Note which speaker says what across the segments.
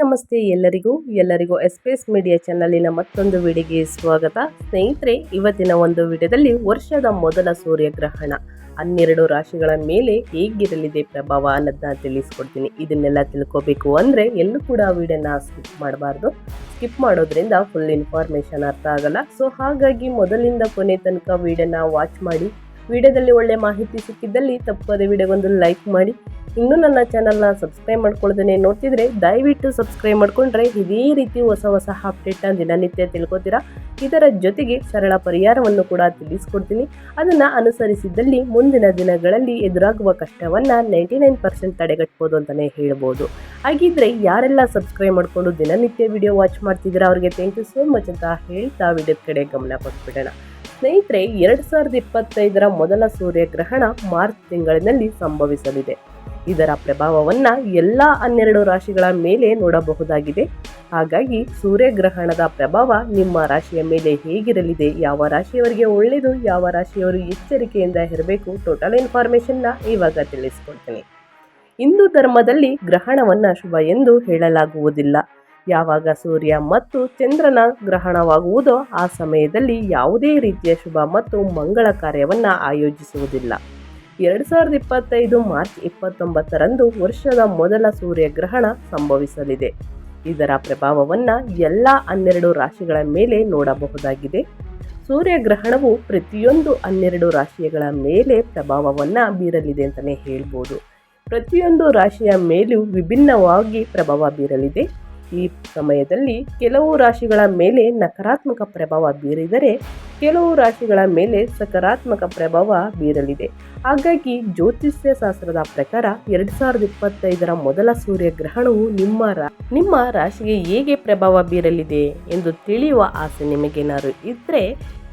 Speaker 1: ನಮಸ್ತೆ ಎಲ್ಲರಿಗೂ ಎಲ್ಲರಿಗೂ ಎಸ್ಪೇಸ್ ಮೀಡಿಯಾ ಚಾನಲಿನ ಮತ್ತೊಂದು ವಿಡಿಯೋಗೆ ಸ್ವಾಗತ. ಸ್ನೇಹಿತರೆ, ಇವತ್ತಿನ ಒಂದು ವಿಡಿಯೋದಲ್ಲಿ ವರ್ಷದ ಮೊದಲ ಸೂರ್ಯಗ್ರಹಣ. ಹನ್ನೆರಡು ರಾಶಿಗಳ ಮೇಲೆ ಹೇಗಿರಲಿದೆ ಪ್ರಭಾವ ಅನ್ನೋದನ್ನ ತಿಳಿಸ್ಕೊಡ್ತೀನಿ. ಇದನ್ನೆಲ್ಲ ತಿಳ್ಕೊಬೇಕು ಅಂದರೆ ಎಲ್ಲೂ ಕೂಡ ವಿಡಿಯೋನ ಸ್ಕಿಪ್ ಮಾಡಬಾರ್ದು. ಸ್ಕಿಪ್ ಮಾಡೋದ್ರಿಂದ ಫುಲ್ ಇನ್ಫಾರ್ಮೇಷನ್ ಅರ್ಥ ಆಗಲ್ಲ. ಸೊ ಹಾಗಾಗಿ ಮೊದಲಿಂದ ಕೊನೆ ತನಕ ವಿಡಿಯೋನ ವಾಚ್ ಮಾಡಿ ವಿಡಿಯೋದಲ್ಲಿ ಒಳ್ಳೆ ಮಾಹಿತಿ ಸಿಕ್ಕಿದ್ದಲ್ಲಿ ತಪ್ಪದೆ ವಿಡಿಯೋಗೊಂದು ಲೈಕ್ ಮಾಡಿ. ಇನ್ನೂ ನನ್ನ ಚಾನಲ್ನ ಸಬ್ಸ್ಕ್ರೈಬ್ ಮಾಡ್ಕೊಳ್ದೇನೆ ನೋಡ್ತಿದ್ರೆ ದಯವಿಟ್ಟು ಸಬ್ಸ್ಕ್ರೈಬ್ ಮಾಡ್ಕೊಂಡ್ರೆ ಇದೇ ರೀತಿ ಹೊಸ ಹೊಸ ಅಪ್ಡೇಟ್ನ ದಿನನಿತ್ಯ ತಿಳ್ಕೊತೀರಾ? ಇದರ ಜೊತೆಗೆ ಸರಳ ಪರಿಹಾರವನ್ನು ಕೂಡ ತಿಳಿಸ್ಕೊಡ್ತೀನಿ. ಅದನ್ನು ಅನುಸರಿಸಿದ್ದಲ್ಲಿ ಮುಂದಿನ ದಿನಗಳಲ್ಲಿ ಎದುರಾಗುವ ಕಷ್ಟವನ್ನು ನೈಂಟಿ ನೈನ್ ಪರ್ಸೆಂಟ್ ತಡೆಗಟ್ಬೋದು ಅಂತಲೇ ಹೇಳ್ಬೋದು. ಹಾಗಿದ್ರೆ ಯಾರೆಲ್ಲ ಸಬ್ಸ್ಕ್ರೈಬ್ ಮಾಡಿಕೊಂಡು ದಿನನಿತ್ಯ ವಿಡಿಯೋ ವಾಚ್ ಮಾಡ್ತಿದ್ದೀರಾ ಅವರಿಗೆ ಥ್ಯಾಂಕ್ ಯು ಸೋ ಮಚ್ ಅಂತ ಹೇಳ್ತಾ ವಿಡಿಯೋದ ಕಡೆ ಗಮನ ಕೊಟ್ಬಿಡೋಣ. ಸ್ನೇಹಿತರೆ, ಎರಡು ಸಾವಿರದ ಇಪ್ಪತ್ತೈದರ ಮೊದಲ ಸೂರ್ಯಗ್ರಹಣ ಮಾರ್ಚ್ ತಿಂಗಳಿನಲ್ಲಿ ಸಂಭವಿಸಲಿದೆ. ಇದರ ಪ್ರಭಾವವನ್ನ ಎಲ್ಲ ಹನ್ನೆರಡು ರಾಶಿಗಳ ಮೇಲೆ ನೋಡಬಹುದಾಗಿದೆ. ಹಾಗಾಗಿ ಸೂರ್ಯಗ್ರಹಣದ ಪ್ರಭಾವ ನಿಮ್ಮ ರಾಶಿಯ ಮೇಲೆ ಹೇಗಿರಲಿದೆ, ಯಾವ ರಾಶಿಯವರಿಗೆ ಒಳ್ಳೆಯದು ಯಾವ ರಾಶಿಯವರು ಎಚ್ಚರಿಕೆಯಿಂದ ಇರಬೇಕು ಟೋಟಲ್ ಇನ್ಫಾರ್ಮೇಷನ್ನ ಇವಾಗ ತಿಳಿಸ್ಕೊಡ್ತೀನಿ. ಹಿಂದೂ ಧರ್ಮದಲ್ಲಿ ಗ್ರಹಣವನ್ನು ಶುಭ ಎಂದು ಹೇಳಲಾಗುವುದಿಲ್ಲ. ಯಾವಾಗ ಸೂರ್ಯ ಮತ್ತು ಚಂದ್ರನ ಗ್ರಹಣವಾಗುವುದೋ ಆ ಸಮಯದಲ್ಲಿ ಯಾವುದೇ ರೀತಿಯ ಶುಭ ಮತ್ತು ಮಂಗಳ ಕಾರ್ಯವನ್ನು ಆಯೋಜಿಸುವುದಿಲ್ಲ. ಎರಡು ಸಾವಿರದ ಇಪ್ಪತ್ತೈದು ಮಾರ್ಚ್ ಇಪ್ಪತ್ತೊಂಬತ್ತರಂದು ವರ್ಷದ ಮೊದಲ ಸೂರ್ಯಗ್ರಹಣ ಸಂಭವಿಸಲಿದೆ. ಇದರ ಪ್ರಭಾವವನ್ನು ಎಲ್ಲ ಹನ್ನೆರಡು ರಾಶಿಗಳ ಮೇಲೆ ನೋಡಬಹುದಾಗಿದೆ. ಸೂರ್ಯಗ್ರಹಣವು ಪ್ರತಿಯೊಂದು ಹನ್ನೆರಡು ರಾಶಿಗಳ ಮೇಲೆ ಪ್ರಭಾವವನ್ನು ಬೀರಲಿದೆ ಅಂತಲೇ ಹೇಳ್ಬೋದು. ಪ್ರತಿಯೊಂದು ರಾಶಿಯ ಮೇಲೂ ವಿಭಿನ್ನವಾಗಿ ಪ್ರಭಾವ ಬೀರಲಿದೆ. ಈ ಸಮಯದಲ್ಲಿ ಕೆಲವು ರಾಶಿಗಳ ಮೇಲೆ ನಕಾರಾತ್ಮಕ ಪ್ರಭಾವ ಬೀರಿದರೆ ಕೆಲವು ರಾಶಿಗಳ ಮೇಲೆ ಸಕಾರಾತ್ಮಕ ಪ್ರಭಾವ ಬೀರಲಿದೆ. ಹಾಗಾಗಿ ಜ್ಯೋತಿಷ್ಯ ಶಾಸ್ತ್ರದ ಪ್ರಕಾರ ಎರಡು ಸಾವಿರದ ಇಪ್ಪತ್ತೈದರ ಮೊದಲ ಸೂರ್ಯಗ್ರಹಣವು ನಿಮ್ಮ ರಾ, ನಿಮ್ಮ ರಾಶಿಗೆ ಹೇಗೆ ಪ್ರಭಾವ ಬೀರಲಿದೆ ಎಂದು ತಿಳಿಯುವ ಆಸೆ ನಿಮಗೇನಾದ್ರು ಇದ್ದರೆ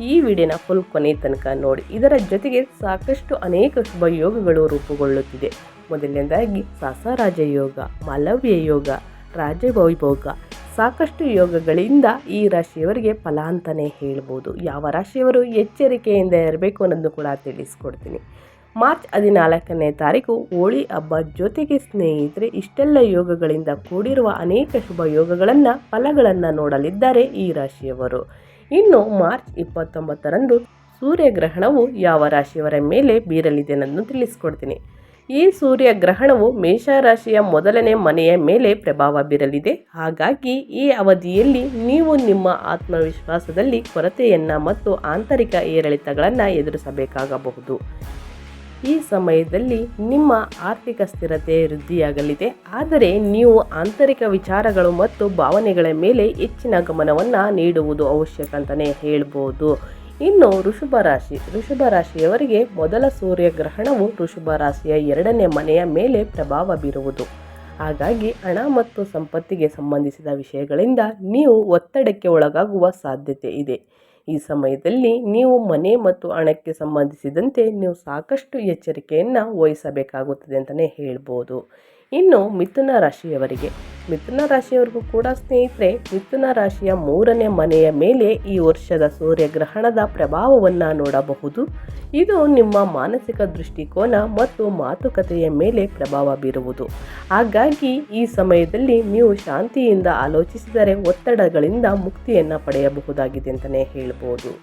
Speaker 1: ಈ ವಿಡಿಯೋನ ಫುಲ್ ಕೊನೆ ತನಕ ನೋಡಿ. ಇದರ ಜೊತೆಗೆ ಸಾಕಷ್ಟು ಅನೇಕ ಶುಭ ಯೋಗಗಳು ರೂಪುಗೊಳ್ಳುತ್ತಿದೆ. ಮೊದಲನೇದಾಗಿ ಸಾಸರಾಜ ಯೋಗ, ಮಾಲವ್ಯ ಯೋಗ ರಾಜವೈಭೋಗ ಸಾಕಷ್ಟು ಯೋಗಗಳಿಂದ ಈ ರಾಶಿಯವರಿಗೆ ಫಲ ಅಂತಲೇ ಹೇಳ್ಬೋದು. ಯಾವ ರಾಶಿಯವರು ಎಚ್ಚರಿಕೆಯಿಂದ ಇರಬೇಕು ಅನ್ನೋದನ್ನು ಕೂಡ ತಿಳಿಸ್ಕೊಡ್ತೀನಿ. ಮಾರ್ಚ್ ಹದಿನಾಲ್ಕನೇ ತಾರೀಕು ಹೋಳಿ ಹಬ್ಬ ಜೊತೆಗೆ ಸ್ನೇಹಿತರೆ, ಇಷ್ಟೆಲ್ಲ ಯೋಗಗಳಿಂದ ಕೂಡಿರುವ ಅನೇಕ ಶುಭ ಯೋಗಗಳನ್ನು, ಫಲಗಳನ್ನು ನೋಡಲಿದ್ದಾರೆ ಈ ರಾಶಿಯವರು. ಇನ್ನು ಮಾರ್ಚ್ ಇಪ್ಪತ್ತೊಂಬತ್ತರಂದು ಸೂರ್ಯಗ್ರಹಣವು ಯಾವ ರಾಶಿಯವರ ಮೇಲೆ ಬೀರಲಿದೆ ಅನ್ನೋದನ್ನು ತಿಳಿಸ್ಕೊಡ್ತೀನಿ. ಈ ಸೂರ್ಯಗ್ರಹಣವು ಮೇಷರಾಶಿಯ ಮೊದಲನೇ ಮನೆಯ ಮೇಲೆ ಪ್ರಭಾವ ಬೀರಲಿದೆ. ಹಾಗಾಗಿ ಈ ಅವಧಿಯಲ್ಲಿ ನೀವು ನಿಮ್ಮ ಆತ್ಮವಿಶ್ವಾಸದಲ್ಲಿ ಕೊರತೆಯನ್ನು ಮತ್ತು ಆಂತರಿಕ ಏರಿಳಿತಗಳನ್ನು ಎದುರಿಸಬೇಕಾಗಬಹುದು. ಈ ಸಮಯದಲ್ಲಿ ನಿಮ್ಮ ಆರ್ಥಿಕ ಸ್ಥಿರತೆ ವೃದ್ಧಿಯಾಗಲಿದೆ. ಆದರೆ ನೀವು ಆಂತರಿಕ ವಿಚಾರಗಳು ಮತ್ತು ಭಾವನೆಗಳ ಮೇಲೆ ಹೆಚ್ಚಿನ ಗಮನವನ್ನು ನೀಡುವುದು ಅವಶ್ಯಕ ಅಂತಲೇ ಹೇಳ್ಬೋದು. ಇನ್ನು ಋಷಭ ರಾಶಿ. ಋಷಭ ರಾಶಿಯವರಿಗೆ ಮೊದಲ ಸೂರ್ಯಗ್ರಹಣವು ಋಷಭ ರಾಶಿಯ ಎರಡನೇ ಮನೆಯ ಮೇಲೆ ಪ್ರಭಾವ ಬೀರುವುದು. ಹಾಗಾಗಿ ಹಣ ಮತ್ತು ಸಂಪತ್ತಿಗೆ ಸಂಬಂಧಿಸಿದ ವಿಷಯಗಳಿಂದ ನೀವು ಒತ್ತಡಕ್ಕೆ ಒಳಗಾಗುವ ಸಾಧ್ಯತೆ ಇದೆ. ಈ ಸಮಯದಲ್ಲಿ ನೀವು ಮನೆ ಮತ್ತು ಹಣಕ್ಕೆ ಸಂಬಂಧಿಸಿದಂತೆ ನೀವು ಸಾಕಷ್ಟು ಎಚ್ಚರಿಕೆಯನ್ನು ವಹಿಸಬೇಕಾಗುತ್ತದೆ ಅಂತಲೇ ಹೇಳ್ಬೋದು. ಇನ್ನು ಮಿಥುನ ರಾಶಿಯವರಿಗೆ. ಮಿಥುನ ರಾಶಿಯವರಿಗೂ ಕೂಡ ಸ್ನೇಹಿತರೆ, ಮಿಥುನ ರಾಶಿಯ ಮೂರನೇ ಮನೆಯ ಮೇಲೆ ಈ ವರ್ಷದ ಸೂರ್ಯಗ್ರಹಣದ ಪ್ರಭಾವವನ್ನು ನೋಡಬಹುದು. ಇದು ನಿಮ್ಮ ಮಾನಸಿಕ ದೃಷ್ಟಿಕೋನ ಮತ್ತು ಮಾತುಕತೆಯ ಮೇಲೆ ಪ್ರಭಾವ ಬೀರುವುದು. ಹಾಗಾಗಿ ಈ ಸಮಯದಲ್ಲಿ ನೀವು ಶಾಂತಿಯಿಂದ ಆಲೋಚಿಸಿದರೆ ಒತ್ತಡಗಳಿಂದ ಮುಕ್ತಿಯನ್ನು ಪಡೆಯಬಹುದಾಗಿದೆ ಅಂತಲೇ ಹೇಳ್ಬೋದು.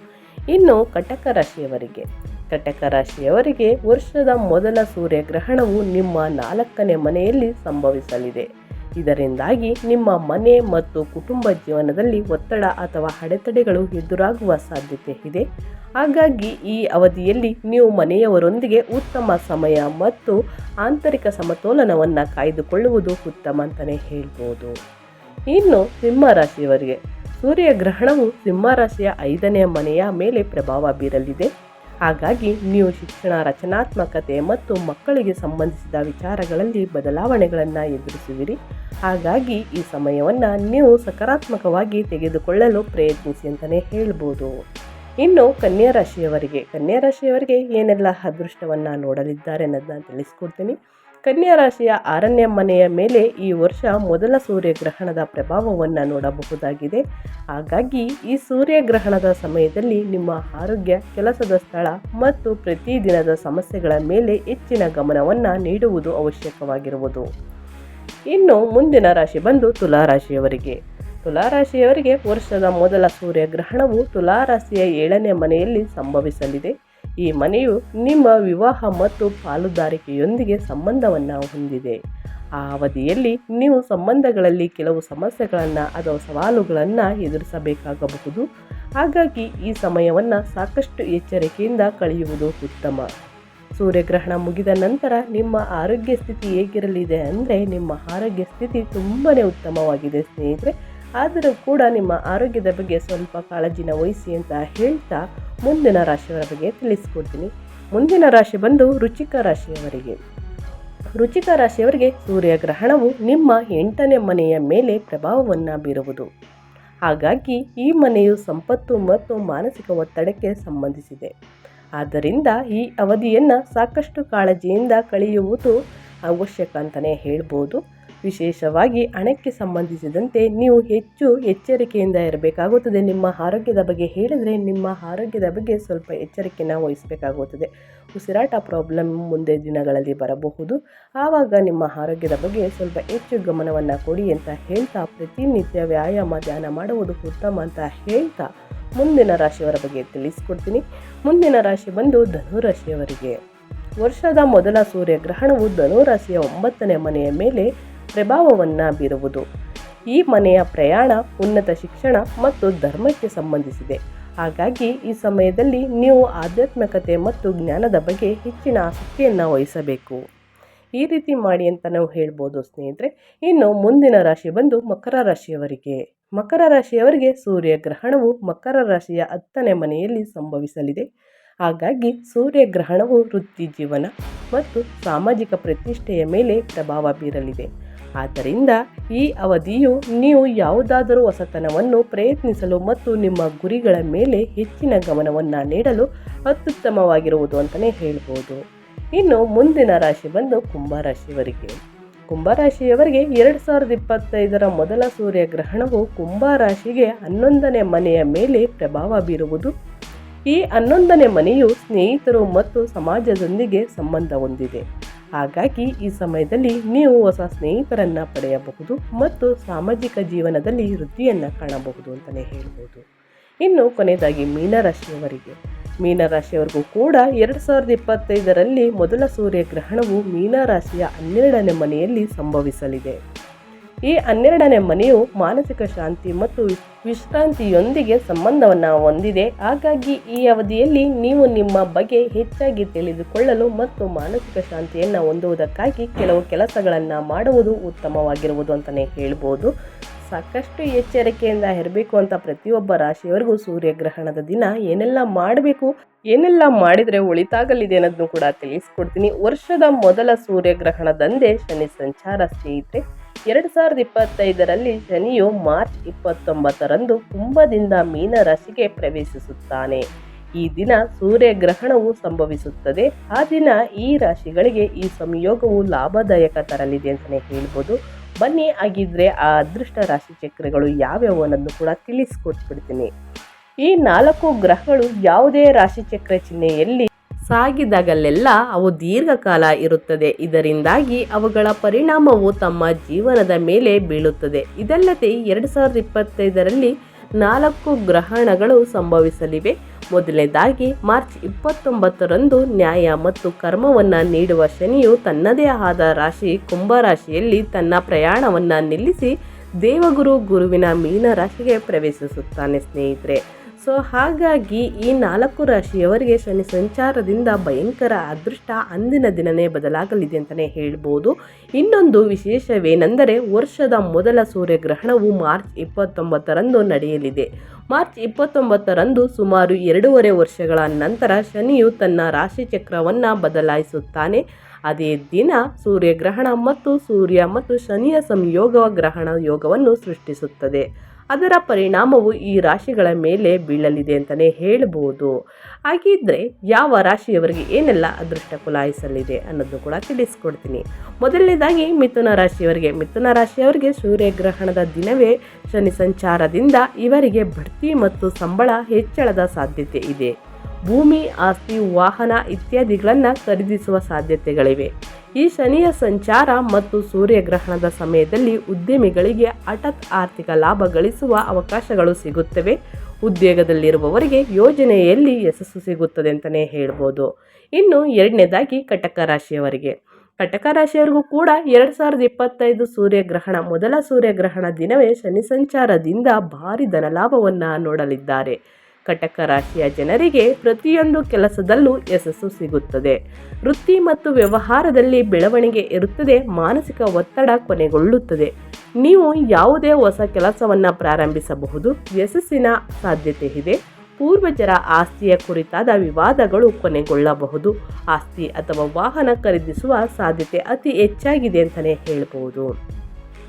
Speaker 1: ಇನ್ನು ಕಟಕ ರಾಶಿಯವರಿಗೆ. ಕಟಕ ರಾಶಿಯವರಿಗೆ ವರ್ಷದ ಮೊದಲ ಸೂರ್ಯಗ್ರಹಣವು ನಿಮ್ಮ ನಾಲ್ಕನೇ ಮನೆಯಲ್ಲಿ ಸಂಭವಿಸಲಿದೆ. ಇದರಿಂದಾಗಿ ನಿಮ್ಮ ಮನೆ ಮತ್ತು ಕುಟುಂಬ ಜೀವನದಲ್ಲಿ ಒತ್ತಡ ಅಥವಾ ಅಡೆತಡೆಗಳು ಎದುರಾಗುವ ಸಾಧ್ಯತೆ ಇದೆ. ಹಾಗಾಗಿ ಈ ಅವಧಿಯಲ್ಲಿ ನೀವು ಮನೆಯವರೊಂದಿಗೆ ಉತ್ತಮ ಸಮಯ ಮತ್ತು ಆಂತರಿಕ ಸಮತೋಲನವನ್ನು ಕಾಯ್ದುಕೊಳ್ಳುವುದು ಉತ್ತಮ ಅಂತಲೇ ಹೇಳ್ಬೋದು. ಇನ್ನು ಸಿಂಹ ರಾಶಿಯವರಿಗೆ ಸೂರ್ಯಗ್ರಹಣವು ಸಿಂಹರಾಶಿಯ ಐದನೇ ಮನೆಯ ಮೇಲೆ ಪ್ರಭಾವ ಬೀರಲಿದೆ. ಹಾಗಾಗಿ ನೀವು ಶಿಕ್ಷಣ, ರಚನಾತ್ಮಕತೆ ಮತ್ತು ಮಕ್ಕಳಿಗೆ ಸಂಬಂಧಿಸಿದ ವಿಚಾರಗಳಲ್ಲಿ ಬದಲಾವಣೆಗಳನ್ನು ಎದುರಿಸುವಿರಿ. ಹಾಗಾಗಿ ಈ ಸಮಯವನ್ನು ನೀವು ಸಕಾರಾತ್ಮಕವಾಗಿ ತೆಗೆದುಕೊಳ್ಳಲು ಪ್ರಯತ್ನಿಸಿ ಅಂತಲೇ ಹೇಳ್ಬೋದು. ಇನ್ನು ಕನ್ಯಾ ರಾಶಿಯವರಿಗೆ ಕನ್ಯಾ ರಾಶಿಯವರಿಗೆ ಏನೆಲ್ಲ ಅದೃಷ್ಟವನ್ನು ನೋಡಲಿದ್ದಾರೆ ಅನ್ನೋದನ್ನ ತಿಳಿಸ್ಕೊಡ್ತೀನಿ. ಕನ್ಯಾ ರಾಶಿಯ ಆರನೇ ಮನೆಯ ಮೇಲೆ ಈ ವರ್ಷ ಮೊದಲ ಸೂರ್ಯಗ್ರಹಣದ ಪ್ರಭಾವವನ್ನು ನೋಡಬಹುದಾಗಿದೆ. ಹಾಗಾಗಿ ಈ ಸೂರ್ಯಗ್ರಹಣದ ಸಮಯದಲ್ಲಿ ನಿಮ್ಮ ಆರೋಗ್ಯ, ಕೆಲಸದ ಸ್ಥಳ ಮತ್ತು ಪ್ರತಿದಿನದ ಸಮಸ್ಯೆಗಳ ಮೇಲೆ ಹೆಚ್ಚಿನ ಗಮನವನ್ನು ನೀಡುವುದು ಅವಶ್ಯಕವಾಗಿರುವುದು. ಇನ್ನು ಮುಂದಿನ ರಾಶಿ ಬಂದು ತುಲಾ ರಾಶಿಯವರಿಗೆ ತುಲಾ ರಾಶಿಯವರಿಗೆ ವರ್ಷದ ಮೊದಲ ಸೂರ್ಯಗ್ರಹಣವು ತುಲಾರಾಶಿಯ ಏಳನೇ ಮನೆಯಲ್ಲಿ ಸಂಭವಿಸಲಿದೆ. ಈ ಮನೆಯು ನಿಮ್ಮ ವಿವಾಹ ಮತ್ತು ಪಾಲುದಾರಿಕೆಯೊಂದಿಗೆ ಸಂಬಂಧವನ್ನು ಹೊಂದಿದೆ. ಆ ಅವಧಿಯಲ್ಲಿ ನೀವು ಸಂಬಂಧಗಳಲ್ಲಿ ಕೆಲವು ಸಮಸ್ಯೆಗಳನ್ನು ಅಥವಾ ಸವಾಲುಗಳನ್ನು ಎದುರಿಸಬೇಕಾಗಬಹುದು. ಹಾಗಾಗಿ ಈ ಸಮಯವನ್ನು ಸಾಕಷ್ಟು ಎಚ್ಚರಿಕೆಯಿಂದ ಕಳೆಯುವುದು ಉತ್ತಮ. ಸೂರ್ಯಗ್ರಹಣ ಮುಗಿದ ನಂತರ ನಿಮ್ಮ ಆರೋಗ್ಯ ಸ್ಥಿತಿ ಹೇಗಿರಲಿದೆ ಅಂದರೆ ನಿಮ್ಮ ಆರೋಗ್ಯ ಸ್ಥಿತಿ ತುಂಬಾ ಉತ್ತಮವಾಗಿದೆ ಸ್ನೇಹಿತರೆ. ಆದರೂ ಕೂಡ ನಿಮ್ಮ ಆರೋಗ್ಯದ ಬಗ್ಗೆ ಸ್ವಲ್ಪ ಕಾಳಜಿನ ವಹಿಸಿ ಅಂತ ಹೇಳ್ತಾ ಮುಂದಿನ ರಾಶಿಯವರ ಬಗ್ಗೆ ತಿಳಿಸ್ಕೊಡ್ತೀನಿ. ಮುಂದಿನ ರಾಶಿ ಬಂದು ರುಚಿಕ ರಾಶಿಯವರಿಗೆ. ರುಚಿಕ ರಾಶಿಯವರಿಗೆ ಸೂರ್ಯಗ್ರಹಣವು ನಿಮ್ಮ ಎಂಟನೇ ಮನೆಯ ಮೇಲೆ ಪ್ರಭಾವವನ್ನು ಬೀರುವುದು. ಹಾಗಾಗಿ ಈ ಮನೆಯು ಸಂಪತ್ತು ಮತ್ತು ಮಾನಸಿಕ ಒತ್ತಡಕ್ಕೆ ಸಂಬಂಧಿಸಿದೆ. ಆದ್ದರಿಂದ ಈ ಅವಧಿಯನ್ನು ಸಾಕಷ್ಟು ಕಾಳಜಿಯಿಂದ ಕಳೆಯುವುದು ಅವಶ್ಯಕ ಅಂತಲೇ ಹೇಳ್ಬೋದು. ವಿಶೇಷವಾಗಿ ಹಣಕ್ಕೆ ಸಂಬಂಧಿಸಿದಂತೆ ನೀವು ಹೆಚ್ಚು ಎಚ್ಚರಿಕೆಯಿಂದ ಇರಬೇಕಾಗುತ್ತದೆ. ನಿಮ್ಮ ಆರೋಗ್ಯದ ಬಗ್ಗೆ ಹೇಳಿದರೆ ನಿಮ್ಮ ಆರೋಗ್ಯದ ಬಗ್ಗೆ ಸ್ವಲ್ಪ ಎಚ್ಚರಿಕೆಯನ್ನ ವಹಿಸಬೇಕಾಗುತ್ತದೆ. ಉಸಿರಾಟ ಪ್ರಾಬ್ಲಮ್ ಮುಂದೆ ದಿನಗಳಲ್ಲಿ ಬರಬಹುದು. ಆವಾಗ ನಿಮ್ಮ ಆರೋಗ್ಯದ ಬಗ್ಗೆ ಸ್ವಲ್ಪ ಹೆಚ್ಚು ಗಮನವನ್ನು ಕೊಡಿ ಅಂತ ಹೇಳ್ತಾ ಪ್ರತಿನಿತ್ಯ ವ್ಯಾಯಾಮ, ಧ್ಯಾನ ಮಾಡುವುದು ಉತ್ತಮ ಅಂತ ಹೇಳ್ತಾ ಮುಂದಿನ ರಾಶಿಯವರ ಬಗ್ಗೆ ತಿಳಿಸ್ಕೊಡ್ತೀನಿ. ಮುಂದಿನ ರಾಶಿ ಬಂದು ಧನುರಾಶಿಯವರಿಗೆ ವರ್ಷದ ಮೊದಲ ಸೂರ್ಯಗ್ರಹಣವು ಧನುರಾಶಿಯ ಒಂಬತ್ತನೇ ಮನೆಯ ಮೇಲೆ ಪ್ರಭಾವವನ್ನು ಬೀರುವುದು. ಈ ಮನೆಯ ಪ್ರಯಾಣ ಉನ್ನತ ಶಿಕ್ಷಣ ಮತ್ತು ಧರ್ಮಕ್ಕೆ ಸಂಬಂಧಿಸಿದೆ. ಹಾಗಾಗಿ ಈ ಸಮಯದಲ್ಲಿ ನೀವು ಆಧ್ಯಾತ್ಮಿಕತೆ ಮತ್ತು ಜ್ಞಾನದ ಬಗ್ಗೆ ಹೆಚ್ಚಿನ ಆಸಕ್ತಿಯನ್ನು ವಹಿಸಬೇಕು. ಈ ರೀತಿ ಮಾಡಿ ಅಂತ ನಾವು ಹೇಳ್ಬೋದು ಸ್ನೇಹಿತರೆ, ಇನ್ನು ಮುಂದಿನ ರಾಶಿ ಬಂದು ಮಕರ ರಾಶಿಯವರಿಗೆ. ಮಕರ ರಾಶಿಯವರಿಗೆ ಸೂರ್ಯಗ್ರಹಣವು ಮಕರ ರಾಶಿಯ ಹತ್ತನೇ ಮನೆಯಲ್ಲಿ ಸಂಭವಿಸಲಿದೆ. ಹಾಗಾಗಿ ಸೂರ್ಯಗ್ರಹಣವು ವೃತ್ತಿ ಜೀವನ ಮತ್ತು ಸಾಮಾಜಿಕ ಪ್ರತಿಷ್ಠೆಯ ಮೇಲೆ ಪ್ರಭಾವ ಬೀರಲಿದೆ. ಆದ್ದರಿಂದ ಈ ಅವಧಿಯು ನೀವು ಯಾವುದಾದರೂ ಹೊಸತನವನ್ನು ಪ್ರಯತ್ನಿಸಲು ಮತ್ತು ನಿಮ್ಮ ಗುರಿಗಳ ಮೇಲೆ ಹೆಚ್ಚಿನ ಗಮನವನ್ನು ನೀಡಲು ಅತ್ಯುತ್ತಮವಾಗಿರುವುದು ಅಂತಲೇ ಹೇಳ್ಬೋದು. ಇನ್ನು ಮುಂದಿನ ರಾಶಿ ಬಂದು ಕುಂಭರಾಶಿಯವರಿಗೆ. ಕುಂಭರಾಶಿಯವರಿಗೆ ಎರಡು ಸಾವಿರದ ಇಪ್ಪತ್ತೈದರ ಮೊದಲ ಸೂರ್ಯಗ್ರಹಣವು ಕುಂಭರಾಶಿಗೆ ಹನ್ನೊಂದನೇ ಮನೆಯ ಮೇಲೆ ಪ್ರಭಾವ ಬೀರುವುದು. ಈ ಹನ್ನೊಂದನೇ ಮನೆಯು ಸ್ನೇಹಿತರು ಮತ್ತು ಸಮಾಜದೊಂದಿಗೆ ಸಂಬಂಧ ಹೊಂದಿದೆ. ಹಾಗಾಗಿ ಈ ಸಮಯದಲ್ಲಿ ನೀವು ಹೊಸ ಸ್ನೇಹಿತರನ್ನು ಪಡೆಯಬಹುದು ಮತ್ತು ಸಾಮಾಜಿಕ ಜೀವನದಲ್ಲಿ ವೃದ್ಧಿಯನ್ನು ಕಾಣಬಹುದು ಅಂತಲೇ ಹೇಳ್ಬೋದು. ಇನ್ನು ಕೊನೆಯದಾಗಿ ಮೀನರಾಶಿಯವರಿಗೆ. ಮೀನರಾಶಿಯವರೆಗೂ ಕೂಡ ಎರಡು ಸಾವಿರದ ಇಪ್ಪತ್ತೈದರಲ್ಲಿ ಮೊದಲ ಸೂರ್ಯಗ್ರಹಣವು ಮೀನರಾಶಿಯ ಹನ್ನೆರಡನೇ ಮನೆಯಲ್ಲಿ ಸಂಭವಿಸಲಿದೆ. ಈ ಹನ್ನೆರಡನೇ ಮನೆಯು ಮಾನಸಿಕ ಶಾಂತಿ ಮತ್ತು ವಿಶ್ರಾಂತಿಯೊಂದಿಗೆ ಸಂಬಂಧವನ್ನು ಹೊಂದಿದೆ. ಹಾಗಾಗಿ ಈ ಅವಧಿಯಲ್ಲಿ ನೀವು ನಿಮ್ಮ ಬಗ್ಗೆ ಹೆಚ್ಚಾಗಿ ತಿಳಿದುಕೊಳ್ಳಲು ಮತ್ತು ಮಾನಸಿಕ ಶಾಂತಿಯನ್ನು ಹೊಂದುವುದಕ್ಕಾಗಿ ಕೆಲವು ಕೆಲಸಗಳನ್ನು ಮಾಡುವುದು ಉತ್ತಮವಾಗಿರುವುದು ಅಂತಲೇ ಹೇಳ್ಬೋದು. ಸಾಕಷ್ಟು ಎಚ್ಚರಿಕೆಯಿಂದ ಇರಬೇಕು ಅಂತ ಪ್ರತಿಯೊಬ್ಬ ರಾಶಿಯವರಿಗೂ ಸೂರ್ಯಗ್ರಹಣದ ದಿನ ಏನೆಲ್ಲ ಮಾಡಬೇಕು, ಏನೆಲ್ಲ ಮಾಡಿದರೆ ಒಳಿತಾಗಲಿದೆ ಅನ್ನೋದನ್ನು ಕೂಡ ತಿಳಿಸ್ಕೊಡ್ತೀನಿ. ವರ್ಷದ ಮೊದಲ ಸೂರ್ಯಗ್ರಹಣದಂದೇ ಶನಿ ಸಂಚಾರ ಸ್ನೇಹಿತರೆ. ಎರಡು ಸಾವಿರದ ಇಪ್ಪತ್ತೈದರಲ್ಲಿ ಶನಿಯು ಮಾರ್ಚ್ ಇಪ್ಪತ್ತೊಂಬತ್ತರಂದು ಕುಂಭದಿಂದ ಮೀನರಾಶಿಗೆ ಪ್ರವೇಶಿಸುತ್ತಾನೆ. ಈ ದಿನ ಸೂರ್ಯಗ್ರಹಣವು ಸಂಭವಿಸುತ್ತದೆ. ಆ ದಿನ ಈ ರಾಶಿಗಳಿಗೆ ಈ ಸಂಯೋಗವು ಲಾಭದಾಯಕ ತರಲಿದೆ ಅಂತಲೇ ಹೇಳ್ಬೋದು. ಬನ್ನಿ ಆಗಿದ್ರೆ ಆ ಅದೃಷ್ಟ ರಾಶಿ ಚಕ್ರಗಳು ಯಾವ್ಯಾವು ಅನ್ನೋದು ಕೂಡ ತಿಳಿಸ್ಕೊಟ್ಬಿಡ್ತೀನಿ ಈ ನಾಲ್ಕು ಗ್ರಹಗಳು ಯಾವುದೇ ರಾಶಿಚಕ್ರ ಚಿಹ್ನೆಯಲ್ಲಿ ಸಾಗಿದಾಗಲೆಲ್ಲ ಅವು ದೀರ್ಘಕಾಲ ಇರುತ್ತದೆ. ಇದರಿಂದಾಗಿ ಅವುಗಳ ಪರಿಣಾಮವು ತಮ್ಮ ಜೀವನದ ಮೇಲೆ ಬೀಳುತ್ತದೆ. ಇದಲ್ಲದೆ ಎರಡು ಸಾವಿರದ ಇಪ್ಪತ್ತೈದರಲ್ಲಿ ನಾಲ್ಕು ಗ್ರಹಣಗಳು ಸಂಭವಿಸಲಿವೆ. ಮೊದಲನೇದಾಗಿ ಮಾರ್ಚ್ ಇಪ್ಪತ್ತೊಂಬತ್ತರಂದು ನ್ಯಾಯ ಮತ್ತು ಕರ್ಮವನ್ನು ನೀಡುವ ಶನಿಯು ತನ್ನದೇ ಆದ ರಾಶಿ ಕುಂಭರಾಶಿಯಲ್ಲಿ ತನ್ನ ಪ್ರಯಾಣವನ್ನು ನಿಲ್ಲಿಸಿ ದೇವಗುರು ಗುರುವಿನ ಮೀನ ರಾಶಿಗೆ ಪ್ರವೇಶಿಸುತ್ತಾನೆ ಸ್ನೇಹಿತರೆ. ಸೊ ಹಾಗಾಗಿ ಈ ನಾಲ್ಕು ರಾಶಿಯವರಿಗೆ ಶನಿ ಸಂಚಾರದಿಂದ ಭಯಂಕರ ಅದೃಷ್ಟ ಅಂದಿನ ದಿನನೇ ಬದಲಾಗಲಿದೆ ಅಂತಲೇ ಹೇಳ್ಬೋದು. ಇನ್ನೊಂದು ವಿಶೇಷವೇನೆಂದರೆ ವರ್ಷದ ಮೊದಲ ಸೂರ್ಯಗ್ರಹಣವು ಮಾರ್ಚ್ ಇಪ್ಪತ್ತೊಂಬತ್ತರಂದು ನಡೆಯಲಿದೆ. ಮಾರ್ಚ್ ಇಪ್ಪತ್ತೊಂಬತ್ತರಂದು ಸುಮಾರು ಎರಡೂವರೆ ವರ್ಷಗಳ ನಂತರ ಶನಿಯು ತನ್ನ ರಾಶಿಚಕ್ರವನ್ನು ಬದಲಾಯಿಸುತ್ತಾನೆ. ಅದೇ ದಿನ ಸೂರ್ಯಗ್ರಹಣ ಮತ್ತು ಸೂರ್ಯ ಮತ್ತು ಶನಿಯ ಸಂಯೋಗ ಗ್ರಹಣ ಯೋಗವನ್ನು ಸೃಷ್ಟಿಸುತ್ತದೆ. ಅದರ ಪರಿಣಾಮವು ಈ ರಾಶಿಗಳ ಮೇಲೆ ಬೀಳಲಿದೆ ಅಂತಲೇ ಹೇಳ್ಬೋದು. ಹಾಗಿದ್ದರೆ ಯಾವ ರಾಶಿಯವರಿಗೆ ಏನೆಲ್ಲ ಅದೃಷ್ಟ ಕುಲಾಯಿಸಲಿದೆ ಅನ್ನೋದು ಕೂಡ ತಿಳಿಸ್ಕೊಡ್ತೀನಿ. ಮೊದಲನೇದಾಗಿ ಮಿಥುನ ರಾಶಿಯವರಿಗೆ. ಮಿಥುನ ರಾಶಿಯವರಿಗೆ ಸೂರ್ಯಗ್ರಹಣದ ದಿನವೇ ಶನಿ ಸಂಚಾರದಿಂದ ಇವರಿಗೆ ಬಡ್ತಿ ಮತ್ತು ಸಂಬಳ ಹೆಚ್ಚಳದ ಸಾಧ್ಯತೆ ಇದೆ. ಭೂಮಿ, ಆಸ್ತಿ, ವಾಹನ ಇತ್ಯಾದಿಗಳನ್ನು ಖರೀದಿಸುವ ಸಾಧ್ಯತೆಗಳಿವೆ. ಈ ಶನಿಯ ಸಂಚಾರ ಮತ್ತು ಸೂರ್ಯಗ್ರಹಣದ ಸಮಯದಲ್ಲಿ ಉದ್ಯಮಿಗಳಿಗೆ ಹಠತ್ ಆರ್ಥಿಕ ಲಾಭ ಗಳಿಸುವ ಅವಕಾಶಗಳು ಸಿಗುತ್ತವೆ. ಉದ್ಯೋಗದಲ್ಲಿರುವವರಿಗೆ ಯೋಜನೆಯಲ್ಲಿ ಯಶಸ್ಸು ಸಿಗುತ್ತದೆ ಅಂತಲೇ ಹೇಳ್ಬೋದು. ಇನ್ನು ಎರಡನೇದಾಗಿ ಕಟಕ ರಾಶಿಯವರಿಗೆ. ಕಟಕ ರಾಶಿಯವರಿಗೂ ಕೂಡ ಎರಡು ಸಾವಿರದ ಇಪ್ಪತ್ತೈದು ಸೂರ್ಯಗ್ರಹಣ ಮೊದಲ ಸೂರ್ಯಗ್ರಹಣ ದಿನವೇ ಶನಿ ಸಂಚಾರದಿಂದ ಭಾರಿ ಧನಲಾಭವನ್ನು ನೋಡಲಿದ್ದಾರೆ. ಕಟಕ ರಾಶಿಯ ಜನರಿಗೆ ಪ್ರತಿಯೊಂದು ಕೆಲಸದಲ್ಲೂ ಯಶಸ್ಸು ಸಿಗುತ್ತದೆ. ವೃತ್ತಿ ಮತ್ತು ವ್ಯವಹಾರದಲ್ಲಿ ಬೆಳವಣಿಗೆ ಇರುತ್ತದೆ, ಮಾನಸಿಕ ಒತ್ತಡ ಕೊನೆಗೊಳ್ಳುತ್ತದೆ. ನೀವು ಯಾವುದೇ ಹೊಸ ಕೆಲಸವನ್ನು ಪ್ರಾರಂಭಿಸಬಹುದು, ಯಶಸ್ಸಿನ ಸಾಧ್ಯತೆ ಇದೆ. ಪೂರ್ವಜರ ಆಸ್ತಿಯ ಕುರಿತಾದ ವಿವಾದಗಳು ಕೊನೆಗೊಳ್ಳಬಹುದು, ಆಸ್ತಿ ಅಥವಾ ವಾಹನ ಖರೀದಿಸುವ ಸಾಧ್ಯತೆ ಅತಿ ಹೆಚ್ಚಾಗಿದೆ ಅಂತಲೇ ಹೇಳಬಹುದು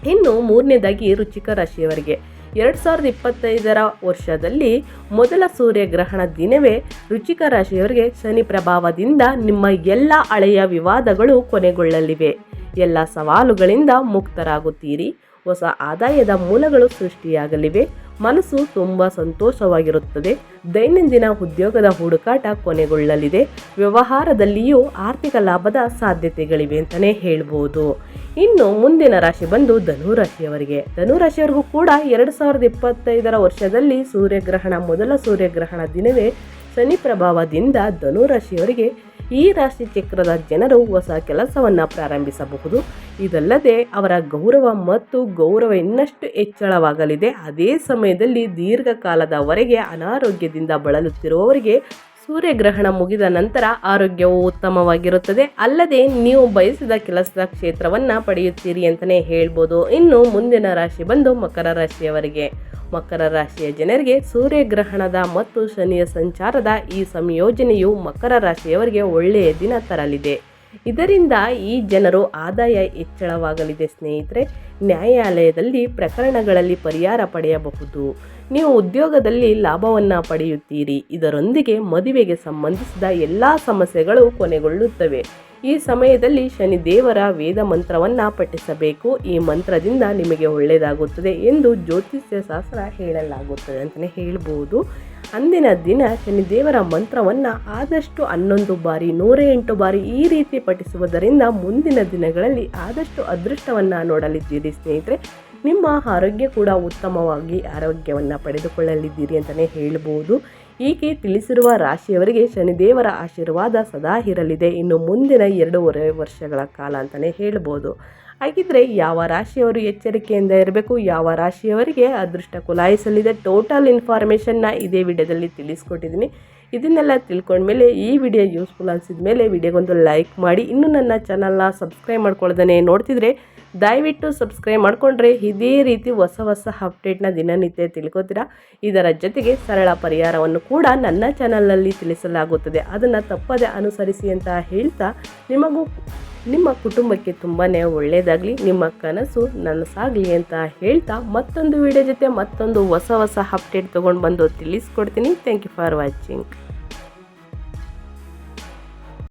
Speaker 1: ಇನ್ನು ಮೂರನೇದಾಗಿ ರುಚಿಕ ರಾಶಿಯವರಿಗೆ. ಎರಡು ಸಾವಿರದ ಇಪ್ಪತ್ತೈದರ ವರ್ಷದಲ್ಲಿ ಮೊದಲ ಸೂರ್ಯಗ್ರಹಣ ದಿನವೇ ರುಚಿಕ ರಾಶಿಯವರಿಗೆ ಶನಿ ಪ್ರಭಾವದಿಂದ ನಿಮ್ಮ ಎಲ್ಲ ಹಳೆಯ ವಿವಾದಗಳು ಕೊನೆಗೊಳ್ಳಲಿವೆ. ಎಲ್ಲ ಸವಾಲುಗಳಿಂದ ಮುಕ್ತರಾಗುತ್ತೀರಿ. ಹೊಸ ಆದಾಯದ ಮೂಲಗಳು ಸೃಷ್ಟಿಯಾಗಲಿವೆ. ಮನಸ್ಸು ತುಂಬ ಸಂತೋಷವಾಗಿರುತ್ತದೆ. ದೈನಂದಿನ ಉದ್ಯೋಗದ ಹುಡುಕಾಟ ಕೊನೆಗೊಳ್ಳಲಿದೆ. ವ್ಯವಹಾರದಲ್ಲಿಯೂ ಆರ್ಥಿಕ ಲಾಭದ ಸಾಧ್ಯತೆಗಳಿವೆ ಅಂತಲೇ ಹೇಳ್ಬೋದು. ಇನ್ನು ಮುಂದಿನ ರಾಶಿ ಬಂದು ಧನುರಾಶಿಯವರಿಗೆ. ರಾಶಿಯವರಿಗೆ ಧನು ರಾಶಿಯವರಿಗೂ ಕೂಡ ಎರಡು ಸಾವಿರದ ಇಪ್ಪತ್ತೈದರ ವರ್ಷದಲ್ಲಿ ಸೂರ್ಯಗ್ರಹಣ, ಮೊದಲ ಸೂರ್ಯಗ್ರಹಣ ದಿನವೇ ಶನಿ ಪ್ರಭಾವದಿಂದ ಧನುರಾಶಿಯವರಿಗೆ ಈ ರಾಶಿ ಚಕ್ರದ ಜನರು ಹೊಸ ಕೆಲಸವನ್ನು ಪ್ರಾರಂಭಿಸಬಹುದು. ಇದಲ್ಲದೆ ಅವರ ಗೌರವ ಮತ್ತು ಗೌರವ ಇನ್ನಷ್ಟು ಹೆಚ್ಚಳವಾಗಲಿದೆ. ಅದೇ ಸಮಯದಲ್ಲಿ ದೀರ್ಘಕಾಲದವರೆಗೆ ಅನಾರೋಗ್ಯದಿಂದ ಬಳಲುತ್ತಿರುವವರಿಗೆ ಸೂರ್ಯಗ್ರಹಣ ಮುಗಿದ ನಂತರ ಆರೋಗ್ಯವು ಉತ್ತಮವಾಗಿರುತ್ತದೆ. ಅಲ್ಲದೆ ನೀವು ಬಯಸಿದ ಕೆಲಸದ ಕ್ಷೇತ್ರವನ್ನು ಪಡೆಯುತ್ತೀರಿ ಅಂತಲೇ ಹೇಳ್ಬೋದು. ಇನ್ನು ಮುಂದಿನ ರಾಶಿ ಬಂದು ಮಕರ ರಾಶಿಯವರಿಗೆ. ಮಕರ ರಾಶಿಯ ಜನರಿಗೆ ಸೂರ್ಯಗ್ರಹಣದ ಮತ್ತು ಶನಿಯ ಸಂಚಾರದ ಈ ಸಂಯೋಜನೆಯು ಮಕರ ರಾಶಿಯವರಿಗೆ ಒಳ್ಳೆಯ ದಿನ ತರಲಿದೆ. ಇದರಿಂದ ಈ ಜನರು ಆದಾಯ ಹೆಚ್ಚಳವಾಗಲಿದೆ ಸ್ನೇಹಿತರೆ. ನ್ಯಾಯಾಲಯದಲ್ಲಿ ಪ್ರಕರಣಗಳಲ್ಲಿ ಪರಿಹಾರ ಪಡೆಯಬಹುದು. ನೀವು ಉದ್ಯೋಗದಲ್ಲಿ ಲಾಭವನ್ನು ಪಡೆಯುತ್ತೀರಿ. ಇದರೊಂದಿಗೆ ಮದುವೆಗೆ ಸಂಬಂಧಿಸಿದ ಎಲ್ಲ ಸಮಸ್ಯೆಗಳು ಕೊನೆಗೊಳ್ಳುತ್ತವೆ. ಈ ಸಮಯದಲ್ಲಿ ಶನಿ ದೇವರ ವೇದ ಮಂತ್ರವನ್ನು ಪಠಿಸಬೇಕು. ಈ ಮಂತ್ರದಿಂದ ನಿಮಗೆ ಒಳ್ಳೆಯದಾಗುತ್ತದೆ ಎಂದು ಜ್ಯೋತಿಷ್ಯ ಶಾಸ್ತ್ರ ಹೇಳಲಾಗುತ್ತದೆ ಅಂತಲೇ ಹೇಳ್ಬೋದು. ಅಂದಿನ ದಿನ ಶನಿದೇವರ ಮಂತ್ರವನ್ನು ಆದಷ್ಟು ಹನ್ನೊಂದು ಬಾರಿ ನೂರ ಎಂಟು ಬಾರಿ ಈ ರೀತಿ ಪಠಿಸುವುದರಿಂದ ಮುಂದಿನ ದಿನಗಳಲ್ಲಿ ಆದಷ್ಟು ಅದೃಷ್ಟವನ್ನು ನೋಡಲಿದ್ದೀರಿ ಸ್ನೇಹಿತರೆ. ನಿಮ್ಮ ಆರೋಗ್ಯ ಕೂಡ ಉತ್ತಮವಾಗಿ ಆರೋಗ್ಯವನ್ನು ಪಡೆದುಕೊಳ್ಳಲಿದ್ದೀರಿ ಅಂತಲೇ ಹೇಳ್ಬೋದು. ಈಕೆ ತಿಳಿಸಿರುವ ರಾಶಿಯವರಿಗೆ ಶನಿದೇವರ ಆಶೀರ್ವಾದ ಸದಾ ಇರಲಿದೆ. ಇನ್ನು ಮುಂದಿನ ಎರಡೂವರೆ ವರ್ಷಗಳ ಕಾಲ ಅಂತಲೇ ಹೇಳ್ಬೋದು. ಹಾಗಿದ್ರೆ ಯಾವ ರಾಶಿಯವರು ಎಚ್ಚರಿಕೆಯಿಂದ ಇರಬೇಕು? ಯಾವ ರಾಶಿಯವರಿಗೆ ಅದೃಷ್ಟ ಕುಲಾಯಿಸಲಿದೆ? ಟೋಟಲ್ ಇನ್ಫಾರ್ಮೇಷನ್ನ ಇದೇ ವಿಡಿಯೋದಲ್ಲಿ ತಿಳಿಸ್ಕೊಟ್ಟಿದ್ದೀನಿ. ಇದನ್ನೆಲ್ಲ ತಿಳ್ಕೊಂಡ್ಮೇಲೆ ಈ ವಿಡಿಯೋ ಯೂಸ್ಫುಲ್ ಅನಿಸಿದ ಮೇಲೆ ವಿಡಿಯೋಗೊಂದು ಲೈಕ್ ಮಾಡಿ. ಇನ್ನೂ ನನ್ನ ಚಾನಲ್ನ ಸಬ್ಸ್ಕ್ರೈಬ್ ಮಾಡ್ಕೊಳ್ದೇ ನೋಡ್ತಿದ್ರೆ ದಯವಿಟ್ಟು ಸಬ್ಸ್ಕ್ರೈಬ್ ಮಾಡಿಕೊಂಡ್ರೆ ಇದೇ ರೀತಿ ಹೊಸ ಹೊಸ ಅಪ್ಡೇಟ್ನ ದಿನನಿತ್ಯ ತಿಳ್ಕೊತೀರಾ? ಇದರ ಜೊತೆಗೆ ಸರಳ ಪರಿಹಾರವನ್ನು ಕೂಡ ನನ್ನ ಚಾನಲ್ನಲ್ಲಿ ತಿಳಿಸಲಾಗುತ್ತದೆ. ಅದನ್ನು ತಪ್ಪದೆ ಅನುಸರಿಸಿ ಅಂತ ಹೇಳ್ತಾ ನಿಮಗೂ ನಿಮ್ಮ ಕುಟುಂಬಕ್ಕೆ ತುಂಬಾ ಒಳ್ಳೆಯದಾಗಲಿ ನಿಮ್ಮ ಕನಸು ನನಸಾಗಲಿ ಅಂತ ಹೇಳ್ತಾ ಮತ್ತೊಂದು ವಿಡಿಯೋ ಜೊತೆ ಮತ್ತೊಂದು ಹೊಸ ಹೊಸ ಅಪ್ಡೇಟ್ ತೊಗೊಂಡು ಬಂದು ತಿಳಿಸ್ಕೊಡ್ತೀನಿ. Thank you for watching